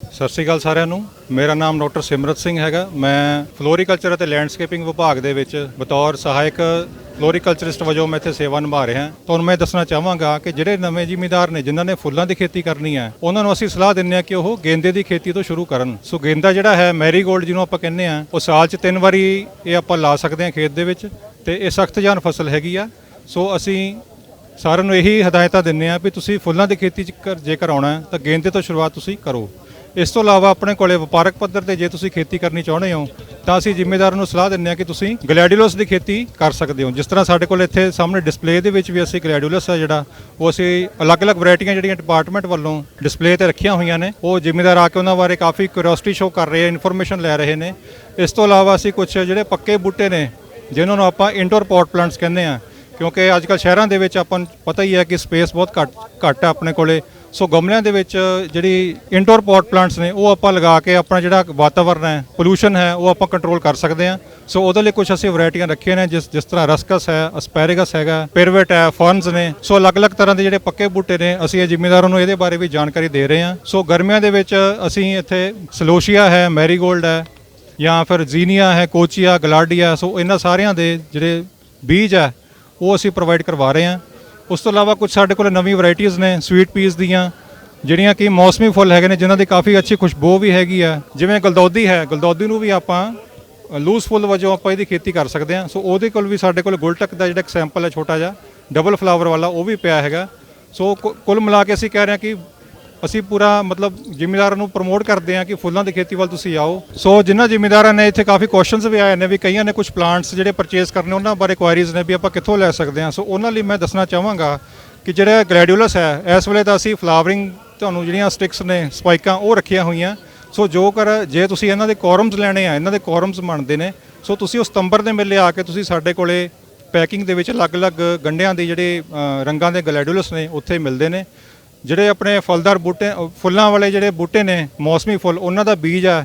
ਸਤਿ ਸ਼੍ਰੀ ਅਕਾਲ ਸਾਰਿਆਂ ਨੂੰ। ਮੇਰਾ ਨਾਮ ਡਾਕਟਰ ਸਿਮਰਤ ਸਿੰਘ ਹੈਗਾ। ਮੈਂ ਫਲੋਰੀਕਲਚਰ ਅਤੇ ਲੈਂਡਸਕੇਪਿੰਗ ਵਿਭਾਗ ਦੇ ਵਿੱਚ ਬਤੌਰ ਸਹਾਇਕ ਫਲੋਰੀਕਲਚਰਿਸਟ ਵਜੋਂ ਮੈਂ ਇੱਥੇ ਸੇਵਾ ਨਿਭਾ ਰਿਹਾ ਤੁਹਾਨੂੰ ਮੈਂ ਦੱਸਣਾ ਚਾਹਾਂਗਾ ਕਿ ਜਿਹੜੇ ਨਵੇਂ ਜ਼ਿਮੀਂਦਾਰ ਨੇ, ਜਿਨ੍ਹਾਂ ਨੇ ਫੁੱਲਾਂ ਦੀ ਖੇਤੀ ਕਰਨੀ ਹੈ, ਉਹਨਾਂ ਨੂੰ ਅਸੀਂ ਸਲਾਹ ਦਿੰਦੇ ਹਾਂ ਕਿ ਉਹ ਗੇਂਦੇ ਦੀ ਖੇਤੀ ਤੋਂ ਸ਼ੁਰੂ ਕਰਨ। ਸੋ ਗੇਂਦਾ ਜਿਹੜਾ ਹੈ, ਮੈਰੀਗੋਲਡ ਜਿਹਨੂੰ ਆਪਾਂ ਕਹਿੰਦੇ ਆ ਉਹ ਸਾਲ 'ਚ ਤਿੰਨ ਵਾਰੀ ਇਹ ਆਪਾਂ ਲਾ ਸਕਦੇ ਹਾਂ ਖੇਤ ਦੇ ਵਿੱਚ ਤੇ ਇਹ ਸਖਤ ਜਾਨ ਫਸਲ ਹੈਗੀ ਆ। ਸੋ ਅਸੀਂ ਸਾਰਿਆਂ ਨੂੰ ਇਹੀ ਹਦਾਇਤਾਂ ਦਿੰਨੇ ਆ ਵੀ ਤੁਸੀਂ ਫੁੱਲਾਂ ਦੀ ਖੇਤੀ ਚ ਕਰ- ਜੇਕਰ ਆਉਣਾ ਤਾਂ ਗੇਂਦੇ ਤੋਂ ਸ਼ੁਰੂਆਤ ਤੁਸੀਂ ਕਰੋ। ਇਸ ਤੋਂ ਇਲਾਵਾ ਆਪਣੇ ਕੋਲੇ ਵਪਾਰਕ ਪੱਧਰ ਤੇ ਜੇ ਤੁਸੀਂ ਖੇਤੀ ਕਰਨੀ ਚਾਹੁੰਦੇ ਹੋ, ਤਾਂ ਅਸੀਂ ਜ਼ਿੰਮੇਦਾਰਾਂ ਨੂੰ ਸਲਾਹ ਦਿੰਦੇ ਹਾਂ ਕਿ ਤੁਸੀਂ ਗਲੈਡੀਓਲਸ ਦੀ ਖੇਤੀ ਕਰ ਸਕਦੇ ਹੋ। ਜਿਸ ਤਰ੍ਹਾਂ ਸਾਡੇ ਕੋਲ ਇੱਥੇ ਸਾਹਮਣੇ ਡਿਸਪਲੇ ਦੇ ਵਿੱਚ ਵੀ ਅਸੀਂ ਗਲੈਡੀਓਲਸ ਆ ਜਿਹੜਾ, ਉਹ ਅਸੀਂ ਅਲੱਗ-ਅਲੱਗ ਵੈਰਾਈਟੀਆਂ ਜਿਹੜੀਆਂ ਡਿਪਾਰਟਮੈਂਟ ਵੱਲੋਂ ਡਿਸਪਲੇ ਤੇ ਰੱਖੀਆਂ ਹੋਈਆਂ ਨੇ, ਉਹ ਜ਼ਿੰਮੇਦਾਰ ਆ ਕੇ ਉਹਨਾਂ ਬਾਰੇ ਕਾਫੀ ਕਿਉਰਿਓਸਿਟੀ ਸ਼ੋ ਕਰ ਰਹੇ ਆ ਇਨਫੋਰਮੇਸ਼ਨ ਲੈ ਰਹੇ ਨੇ। ਇਸ ਤੋਂ ਇਲਾਵਾ ਅਸੀਂ ਕੁਝ ਜਿਹੜੇ ਪੱਕੇ ਬੂਟੇ ਨੇ ਜਿਨ੍ਹਾਂ ਨੂੰ ਆਪਾਂ ਇਨਡੋਰ ਪੌਟ ਪਲਾਂਟਸ ਕਹਿੰਦੇ ਆ ਕਿਉਂਕਿ ਅੱਜ ਕੱਲ੍ਹ ਸ਼ਹਿਰਾਂ ਦੇ ਵਿੱਚ ਆਪਾਂ ਨੂੰ ਪਤਾ ਹੀ ਹੈ ਕਿ ਸਪੇਸ ਬਹੁਤ ਘੱਟ ਘੱਟ ਹੈ ਆਪਣੇ ਕੋਲੇ। ਸੋ ਗਮਲਿਆਂ ਦੇ ਵਿੱਚ ਜਿਹੜੀ ਇਨਡੋਰ ਪੌਟ ਪਲਾਂਟਸ ਨੇ, ਉਹ ਆਪਾਂ ਲਗਾ ਕੇ ਆਪਣਾ ਜਿਹੜਾ ਵਾਤਾਵਰਨ ਹੈ ਪੋਲੂਸ਼ਨ ਹੈ, ਉਹ ਆਪਾਂ ਕੰਟਰੋਲ ਕਰ ਸਕਦੇ ਹਾਂ। ਸੋ ਉਹਦੇ ਲਈ ਕੁਝ ਅਸੀਂ ਵੈਰਾਈਟੀਆਂ ਰੱਖੀਆਂ ਨੇ, ਜਿਸ ਜਿਸ ਤਰ੍ਹਾਂ ਰਸਕਸ ਹੈ ਅਸਪੈਰੇਗਸ ਹੈਗਾ ਪਿਰਵਟ ਹੈ ਫਰਨਸ ਨੇ। ਸੋ ਅਲੱਗ-ਅਲੱਗ ਤਰ੍ਹਾਂ ਦੇ ਜਿਹੜੇ ਪੱਕੇ ਬੂਟੇ ਨੇ, ਅਸੀਂ ਇਹ ਜ਼ਿੰਮੇਦਾਰਾਂ ਨੂੰ ਇਹਦੇ ਬਾਰੇ ਵੀ ਜਾਣਕਾਰੀ ਦੇ ਰਹੇ ਹਾਂ। ਸੋ ਗਰਮੀਆਂ ਦੇ ਵਿੱਚ ਅਸੀਂ ਇੱਥੇ ਸਲੋਸ਼ੀਆ ਹੈ ਮੈਰੀਗੋਲਡ ਹੈ, ਜਾਂ ਫਿਰ ਜ਼ੀਨੀਆ ਹੈ ਕੋਚੀਆ ਗਲਾਡੀਆ ਸੋ ਇਹਨਾਂ ਸਾਰਿਆਂ ਦੇ ਜਿਹੜੇ ਬੀਜ ਹੈ, ਉਹ ਅਸੀਂ ਪ੍ਰੋਵਾਈਡ ਕਰਵਾ ਰਹੇ ਹਾਂ। ਉਸ ਤੋਂ ਇਲਾਵਾ ਕੁਝ ਸਾਡੇ ਕੋਲ ਨਵੀਂ ਵੈਰਾਈਟੀਆਂ ਨੇ ਸਵੀਟ ਪੀਸ ਦੀਆਂ, ਜਿਹੜੀਆਂ ਕਿ ਮੌਸਮੀ ਫੁੱਲ ਹੈਗੇ ਨੇ, ਜਿਨ੍ਹਾਂ ਦੀ ਕਾਫੀ ਅੱਛੀ ਖੁਸ਼ਬੂ ਵੀ ਹੈਗੀ ਆ। ਜਿਵੇਂ ਗਲਦੌਦੀ ਹੈ, ਗਲਦੌਦੀ ਨੂੰ ਵੀ ਆਪਾਂ ਲੂਸ ਫੁੱਲ ਵਜੋਂ ਆਪਾਂ ਇਹਦੀ ਖੇਤੀ ਕਰ ਸਕਦੇ ਹਾਂ। ਸੋ ਉਹਦੇ ਕੋਲ ਵੀ ਸਾਡੇ ਕੋਲ ਗੁਲਟਕ ਦਾ ਜਿਹੜਾ ਇੱਕ ਸੈਂਪਲ ਹੈ ਛੋਟਾ ਜਿਹਾ ਡਬਲ ਫਲਾਵਰ ਵਾਲਾ, ਉਹ ਵੀ ਪਿਆ ਹੈਗਾ। ਸੋ ਕੁ- ਕੁੱਲ ਮਿਲਾ ਕੇ ਅਸੀਂ ਕਹਿ ਰਹੇ ਹਾਂ ਕਿ ਅਸੀਂ ਪੂਰਾ ਮਤਲਬ ਜ਼ਿਮੀਦਾਰਾਂ ਨੂੰ ਪ੍ਰਮੋਟ ਕਰਦੇ ਹਾਂ ਕਿ ਫੁੱਲਾਂ ਦੀ ਖੇਤੀ ਵੱਲ ਤੁਸੀਂ ਆਓ। ਸੋ ਜਿਨ੍ਹਾਂ ਜ਼ਿਮੀਦਾਰਾਂ ਨੇ ਇੱਥੇ ਕਾਫੀ ਕੁਐਸਚਨਸ ਵੀ ਆਏ ਨੇ ਵੀ ਕਈਆਂ ਨੇ ਕੁਝ ਪਲਾਂਟਸ ਜਿਹੜੇ ਪਰਚੇਸ ਕਰਨੇ, ਉਹਨਾਂ ਬਾਰੇ ਕੁਆਇਰੀਜ਼ ਨੇ ਵੀ ਆਪਾਂ ਕਿੱਥੋਂ ਲੈ ਸਕਦੇ ਹਾਂ। ਸੋ ਉਹਨਾਂ ਲਈ ਮੈਂ ਦੱਸਣਾ ਚਾਹਾਂਗਾ ਕਿ ਜਿਹੜਾ ਗ੍ਰੈਡੂਲਸ ਹੈ, ਇਸ ਵੇਲੇ ਤਾਂ ਅਸੀਂ ਫਲਾਵਰਿੰਗ ਤੁਹਾਨੂੰ ਜਿਹੜੀਆਂ ਸਟਿਕਸ ਨੇ ਸਪਾਈਕਾਂ ਉਹ ਰੱਖੀਆਂ ਹੋਈਆਂ। ਸੋ ਜੋ ਕਰ, ਜੇ ਤੁਸੀਂ ਇਹਨਾਂ ਦੇ ਕੋਰਮਸ ਲੈਣੇ ਆ, ਇਹਨਾਂ ਦੇ ਕੋਰਮਸ ਬਣਦੇ ਨੇ ਸੋ ਤੁਸੀਂ ਉਹ ਸਤੰਬਰ ਦੇ ਮੇਲੇ ਆ ਕੇ ਤੁਸੀਂ ਸਾਡੇ ਕੋਲੇ ਪੈਕਿੰਗ ਦੇ ਵਿੱਚ ਅਲੱਗ-ਅਲੱਗ ਗੰਡਿਆਂ ਦੇ ਜਿਹੜੇ ਰੰਗਾਂ ਦੇ ਗਲੈਡੂਲਸ ਨੇ, ਉੱਥੇ ਮਿਲਦੇ ਨੇ। ਜਿਹੜੇ ਆਪਣੇ ਫਲਦਾਰ ਬੂਟੇ, ਫੁੱਲਾਂ ਵਾਲੇ ਜਿਹੜੇ ਬੂਟੇ ਨੇ, ਮੌਸਮੀ ਫੁੱਲ, ਉਹਨਾਂ ਦਾ ਬੀਜ ਆ।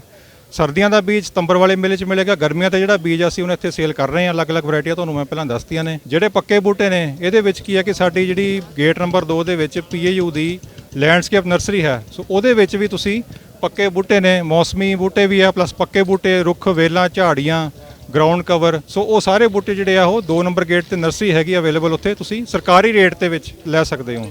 ਸਰਦੀਆਂ ਦਾ ਬੀਜ ਸਤੰਬਰ ਵਾਲੇ ਮੇਲੇ 'ਚ ਮਿਲੇਗਾ ਗਰਮੀਆਂ ਦਾ ਜਿਹੜਾ ਬੀਜ ਅਸੀਂ ਹੁਣ ਇੱਥੇ ਸੇਲ ਕਰ ਰਹੇ ਹਾਂ, ਅਲੱਗ-ਅਲੱਗ ਵੈਰਾਈਟੀਆਂ ਤੁਹਾਨੂੰ ਮੈਂ ਪਹਿਲਾਂ ਦੱਸਤੀਆਂ ਨੇ। ਜਿਹੜੇ ਪੱਕੇ ਬੂਟੇ ਨੇ, ਇਹਦੇ ਵਿੱਚ ਕੀ ਹੈ ਕਿ ਸਾਡੀ ਜਿਹੜੀ ਗੇਟ ਨੰਬਰ 2 ਦੇ ਵਿੱਚ ਪੀਏਯੂ ਦੀ ਲੈਂਡਸਕੇਪ ਨਰਸਰੀ ਹੈ। ਸੋ ਉਹਦੇ ਵਿੱਚ ਵੀ ਤੁਸੀਂ ਪੱਕੇ ਬੂਟੇ ਨੇ, ਮੌਸਮੀ ਬੂਟੇ ਵੀ ਆ ਪਲੱਸ ਪੱਕੇ ਬੂਟੇ, ਰੁੱਖ, ਵੇਲਾਂ, ਝਾੜੀਆਂ ਗਰਾਊਂਡ ਕਵਰ ਸੋ ਉਹ ਸਾਰੇ ਬੂਟੇ ਜਿਹੜੇ ਆ, ਉਹ 2 ਨੰਬਰ ਗੇਟ ਤੇ ਨਰਸਰੀ ਹੈਗੀ ਅਵੇਲੇਬਲ ਉੱਥੇ, ਤੁਸੀਂ ਸਰਕਾਰੀ ਰੇਟ ਦੇ ਵਿੱਚ ਲੈ ਸਕਦੇ ਹੋ।